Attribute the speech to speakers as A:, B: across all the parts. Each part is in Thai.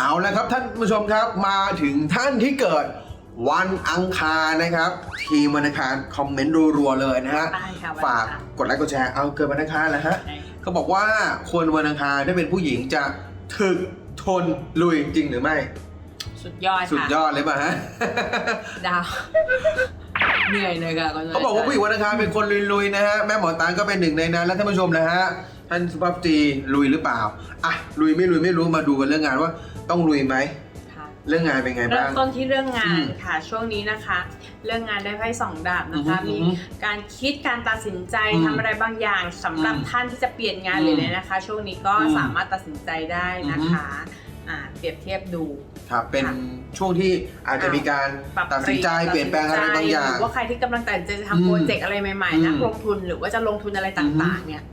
A: เอาละครับท่านผู้ชมครับมาถึงท่านที่เกิดวันอังคารนะครับ ทีมวันอังคารคอมเมนต์รัวๆเลยนะฮะ
B: ได้ค่ะวันอังคาร
A: ฝากกดไลค์กดแชร์เอาเกิดวันอังคารแล้วฮะ
B: ได้
A: เขาบอกว่าคนวันอังคารถ้าเป็นผู้หญิงจะถึกทนลุยจริงหรือไม่
B: สุดยอด
A: สุด
B: ค่ะ
A: ยอดเลยป่ะฮะ
B: ดาว เหนื่อยเลยค่ะคุณ
A: เขาบอกว่าผู้หญิงวันอังคารเป็นคนลุยๆนะฮะแม่หมอตานก็เป็นหนึ่งในนั้นและท่านผู้ชมนะฮะ ท่านสุภาพสตรีลุยหรือเปล่าอะลุยไม่ลุยไม่รู้มาดูกันเรื่องงานว่าต้องลุยไหม
B: ค่ะ
A: เรื่องงานเป็นไง
B: เริ่
A: บ้ามง
B: ต้นที่เรื่องงา
A: อื
B: น
A: ม
B: ค่ะช่วงนี้นะคะ เรื่องงานได้ไพ่สองดาบนะคะ
A: อือฮึ
B: มี
A: อือฮึ
B: การคิดการตัดสินใจ
A: อืม
B: ทำอะไรบางอย่างสำหรับ
A: อืม
B: ท่านที่จะเปลี่ยนงาน
A: อืม
B: เลยเลยนะคะ ช่วงนี้ก็
A: อืม
B: สามารถตัดสินใจได้นะคะอ่าเปรียบเทียบดู
A: ครับเป็น
B: ค่ะ
A: ช่วงที่อาจจะมีการ
B: ปรับ
A: ตัดสินใจเปลี่ยนแปลงอะไรบางอย่าง
B: หรือว่าใครที่กำลังตัดสินใจจะ
A: อืม
B: ทำโปรเจกต์อะไรใหม่ๆนัก
A: อืม
B: ลงทุนหรือว่าจะลงทุนอะไรต่าง ๆ เนี่ย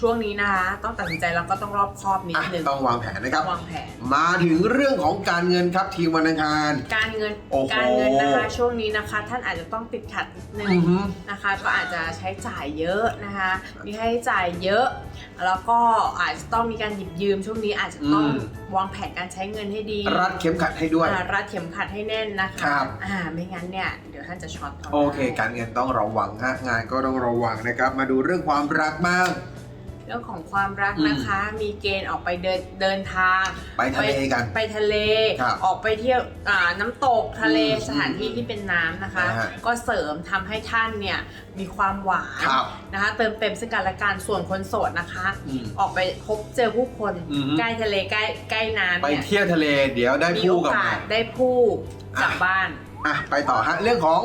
B: ช่วงนี้นะคะต้องตัดสินใจแล้วก็ต้องรอบคอบนิด
A: อะ
B: นึง
A: ต้องวางแผนนะครับ
B: วางแผน
A: มาถึงเรื่องของการเงินครับทีมวันอังคาร
B: การเงิน
A: โอ้โห
B: การเงินนะคะช่วงนี้นะคะ ท่านอาจจะต้องติดขัดนิดนึง
A: อือฮึ
B: นะคะ ก็อาจจะใช้จ่ายเยอะนะคะ มีค่าใช้จ่ายเยอะ แล้วก็อาจจะต้องมีการหยิบยืม ช่วงนี้อาจจะต้อง
A: อืม
B: วางแผนการใช้เงินให้ดี
A: รัดเข็มขัดให้ด้วย
B: อ่ารัดเข็มขัดให้แน่นนะคะ
A: ครับ
B: อ่าไม่งั้นเนี่ย เดี๋ยวท่านจะช็อตา
A: โอเค การเงินต้องระวังฮะงานก็ต้องระวังนะครับ มาดูเรื่องความรักบ้าง
B: เรื่องของความรัก
A: อืม
B: นะคะ มีเกณฑ์ออกไปเดินเดินทาง
A: ไปทะเลกัน
B: ไปทะเล
A: ครับ
B: ออกไปเที่ยวอ่าน้ำตกทะเล
A: อืม
B: สถานที่ที่เป็นน้ำนะคะ
A: นะฮะ
B: ก็เสริมทำให้ท่านเนี่ยมีความหวาน
A: ครับ
B: นะคะ เติมเต็มซึ่งกันและกันส่วนคนโสดนะคะ
A: อืม
B: ออกไปพบเจอผู้คน
A: อืม
B: ใกล้ทะเลใกล้ใกล้น้ำ
A: ไป
B: เนี่ย
A: เที่ยวทะเลเดี๋ยวได้
B: มี
A: คู่
B: โอ
A: กับ
B: กา
A: มา
B: สได้ผู้กลับ
A: อะ
B: บ้าน
A: อะไปต่อฮะเรื่องของ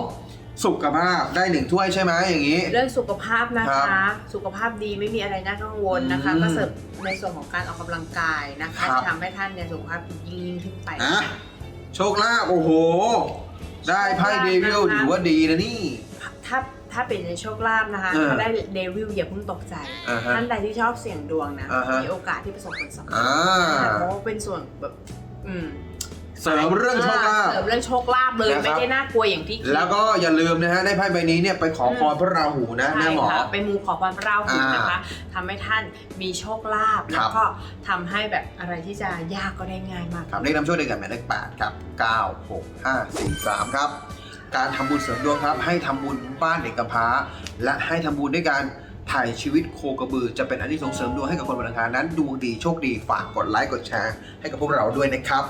A: สุขภาพได้หนึ่งถ้วยใช่ไหมอย่างนี้
B: เรื่องสุขภาพนะ
A: ครั
B: คะ
A: บ
B: สุขภาพดีไม่มีอะไรน่ากังวลนะคะ
A: อืม
B: ก็เสริมในส่วนของการออกกำลังกายนะคะ
A: ครับ
B: จะทำให้ท่านเนี่ยสุขภาพดียิ่งยิ่งขึ้นไป
A: อะโชคลาภโอ้โห ได้ไพ่เดวิล
B: โชคลาภนะคะ
A: ถือว่าดีนะนี่
B: ถ้าถ้าเป็นในโชคลาภนะคะ
A: เออ
B: ถ้าได้เดวิลอย่าเพิ่งตกใจ
A: อ่าฮะ
B: ท่านใดที่ชอบเสี่ยงดวงนะ
A: อ่าฮะ
B: มีโอกาสที่ประสบผลสำเร็จ
A: อ่า
B: เพราะว่าเป็นส่วนแบบอืม
A: เสริมเรื่องโชคลาภ
B: เสริมเรื่องโชคลาภเลย
A: นะครับ
B: ไม่ได้น่ากลัวอย่างที่คิด
A: แล้วก็อย่าลืมนะฮะได้ไพ่ใบนี้เนี่ยไปขอพรพระราหูนะแม่
B: ใช่
A: หมอ
B: ค่ะไปมูขอพรพระราหู
A: อ่าน
B: นะคะทำให้ท่านมีโชคลาภ
A: ค
B: แล้
A: รั
B: ว
A: บ
B: ก็ทำให้แบบอะไรที่จะยากก็ได้ง่ายมาก
A: ครับเลขนำโชคได้กับหมายเลขแปดครับเก้าหกห้าสี่สามครับ การทำบุญเสริมดวงครับ ให้ทำบุญบ้านเด็กกำพร้า และให้ทำบุญด้วยการถ่ายชีวิตโคกระบือ จะเป็นอันที่ส่งเสริมดวงให้กับคนวันอังคารนั้นดวงดีโชคดีฝากกดไลค์กดแชร์ให้กับพวกเราด้วยนะครับ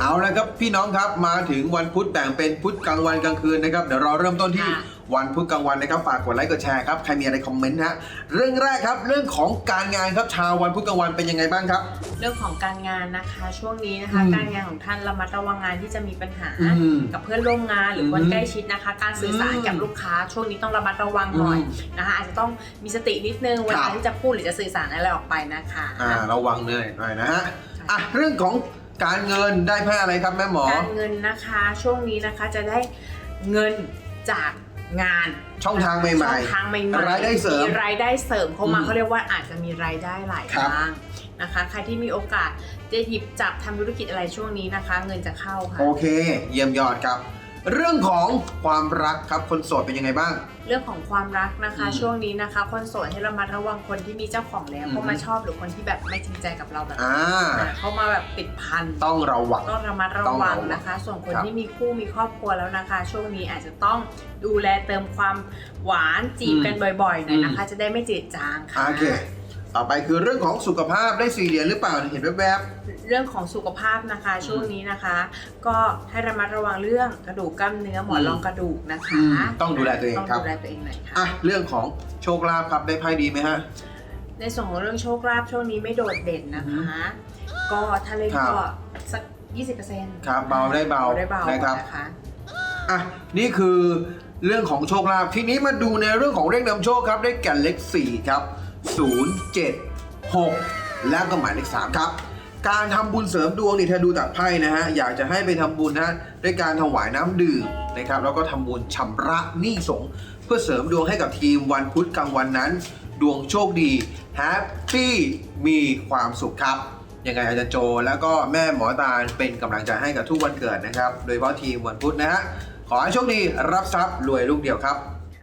A: เอาละครับพี่น้องครับมาถึงวันพุธแบ่งเป็นพุธกลางวันกลางคืนนะครับเดี๋ยวเราเริ่มต้นที่
B: ค่ะ
A: วันพุธกลางวันนะครับฝากกดไลค์กดแชร์ครับใครมีอะไรคอมเมนต์ฮะเรื่องแรกครับเรื่องของการงานครับชาววันพุธกลางวันเป็นยังไงบ้างครับ
B: เรื่องของการงานนะคะ ช่วงนี้นะคะ
A: อืม
B: การงานของท่านระมัดระวังงานที่จะมีปัญหา
A: อืม
B: กับเพื่อนร่วมงานหรือคน
A: อืม
B: ใกล้ชิดนะคะ การสื่อสาร
A: อืม
B: กับลูกค้า ช่วงนี้ต้องระมัดระวังหน่อย
A: อืม
B: นะคะ อาจจะต้องมีสตินิดนึงเว
A: ครั
B: ลา
A: บ
B: ที่จะพูดหรือจะสื่อสารอะไรออกไปนะคะ
A: อ่าระวังเหนื่อยหน่อยนะฮะอะเรื่องของ การเงินได้ไพ่อะไรครับแม่หมอ
B: การเงินนะคะช่วงนี้นะคะจะได้เงินจากงาน
A: ช่องทางใหม่
B: ช่องทางใหม่ๆ
A: รายได้เสริม
B: รายได้เสริมเข้ามา
A: อืม
B: เขาเรียกว่าอาจจะมีรายได้หลาย
A: ครับ
B: ทางนะคะ ใครที่มีโอกาสจะหยิบจับทำธุรกิจอะไรช่วงนี้นะคะ เงินจะเข้าค่ะ
A: โอเค เยี่ยมยอดครับ เรื่องของความรักครับคนโสดเป็นยังไงบ้าง
B: เรื่องของความรักนะคะ
A: อืม
B: ช่วงนี้นะคะ คนโสดให้ระมัดระวังคนที่มีเจ้าของแล้ว
A: อืม
B: เขามาชอบหรือคนที่แบบไม่จริงใจกับเราแบบ
A: อ่า
B: อ่าเขามาแบบติดพัน
A: ต้องระวัง
B: ต้องระมัดระ
A: ต้อง
B: วั
A: ระ
B: ง
A: วัง
B: นะคะ ส่วนคน
A: ครับ
B: ที่มีคู่มีครอบครัวแล้วนะคะ ช่วงนี้อาจจะต้องดูแลเติมความหวานจีบกันบ่อยๆหน่อยนะคะ จะได้ไม่จืดจางค่ะ
A: โอเค ต่อไปคือเรื่องของสุขภาพได้สี่เหรียญหรือเปล่าเห็นแวบ
B: เรื่องของสุขภาพนะคะช่วงนี้นะคะ ก็ให้ระมัดระวังเรื่องกระดูกกล้ามเนื้อหมอนรองกระดูกนะคะ
A: อืมต้องดูแลตัวเอง
B: ต้อง
A: ครับ
B: ดูแลตัวเองหน่อยค่ะ
A: ๆอะเรื่องของโชคลาภครับได้ไพ่ดีไหมฮะ
B: ในส่วนของเรื่องโชคลาภช่วงนี้ไม่โดดเด่นนะคะ ก็ถ้าเล่น
A: ครับ
B: ก็สัก 20%
A: ครับเบาได้เบา
B: ได้เบา
A: นะครับ
B: นะคะ
A: อะนี่คือเรื่องของโชคลาภทีนี้มาดูในเรื่องของเลขนำโชคครับได้แก่เลข4ครับ 0 7 6 แล้วก็หมายเลข3ครับ การทำบุญเสริมดวงนี่ถ้าดูจากไพ่นะฮะ อยากจะให้ไปทำบุญนะด้วยการถวายน้ำดื่มนะครับ แล้วก็ทำบุญชำระหนี้สงเพื่อเสริมดวงให้กับทีมวันพุธกลางวันนั้น ดวงโชคดีแฮปปี้มีความสุขครับยังไงอาจารย์โจ แล้วก็แม่หมอตาลเป็นกำลังใจให้กับทุกวันเกิดนะครับ โดยเฉพาะทีมวันพุธนะฮะขอให้โชคดีรับทรัพย์รวยลูกเดียวครับ